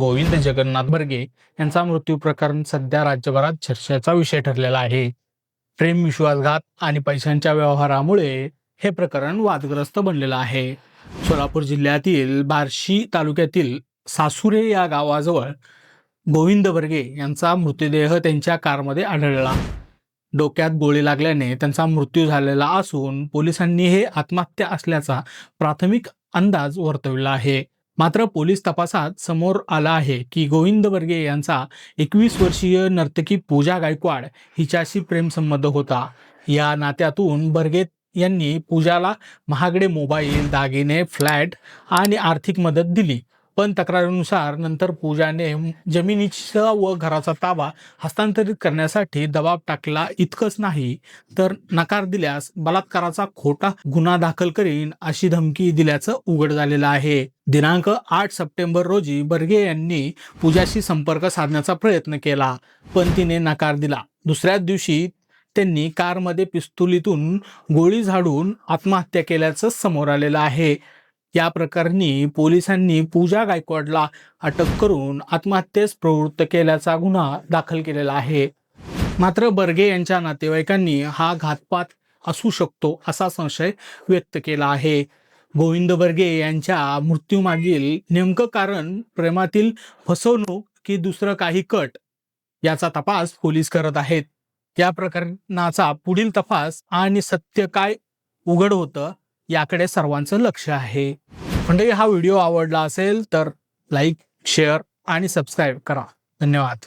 गोविंद जगन्नाथ बर्गे यांचा मृत्यू प्रकरण सध्या राज्यभरात चर्चेचा विषय ठरलेला आहे. प्रेम विश्वासघात आणि पैशांच्या व्यवहारामुळे हे प्रकरण वादग्रस्त बनलेलं आहे. सोलापूर जिल्ह्यातील बार्शी तालुक्यातील सासुरे या गावाजवळ गोविंद बर्गे यांचा मृतदेह त्यांच्या कारमध्ये आढळला. डोक्यात गोळी लागल्याने त्यांचा मृत्यू झालेला असून पोलिसांनी हे आत्महत्या असल्याचा प्राथमिक अंदाज वर्तवला आहे. मात्र पोलीस तपासात समोर आला आहे की गोविंद बर्गे यांचा एकवीस वर्षीय नर्तकी पूजा गायकवाड हिच्याशी प्रेमसंबंध होता. या नात्यातून बर्गे यांनी पूजाला महागडे मोबाईल दागिने फ्लॅट आणि आर्थिक मदत दिली. पण तक्रारीनुसार नंतर पूजाने जमिनीचा व घराचा ताबा हस्तांतरित करण्यासाठी दबाव टाकला इतकंच नाही तर नकार दिल्यास बलात्काराचा खोटा गुन्हा दाखल करीन अशी धमकी दिल्याचं उघड झालेलं आहे. दिनांक आठ सप्टेंबर रोजी बर्गे यांनी पूजाशी संपर्क साधण्याचा प्रयत्न केला पण तिने नकार दिला. दुसऱ्याच दिवशी त्यांनी कारमध्ये पिस्तुलीतून गोळी झाडून आत्महत्या केल्याचं समोर आलेलं आहे. या प्रकरणी पोलिसांनी पूजा गायकवाडला अटक करून आत्महत्येस प्रवृत्त केल्याचा गुन्हा दाखल केलेला आहे. मात्र बर्गे यांच्या नातेवाईकांनी हा घातपात असू शकतो असा संशय व्यक्त केला आहे. गोविंद बर्गे यांच्या मृत्यूमागील नेमकं कारण प्रेमातील फसवणूक की दुसरं काही कट याचा तपास पोलीस करत आहेत. या प्रकरणाचा पुढील तपास आणि सत्य काय उघड होतं याकडे सर्वांचं लक्ष आहे. म्हणजे हा व्हिडिओ आवडला असेल तर लाईक शेअर आणि सबस्क्राईब करा. धन्यवाद.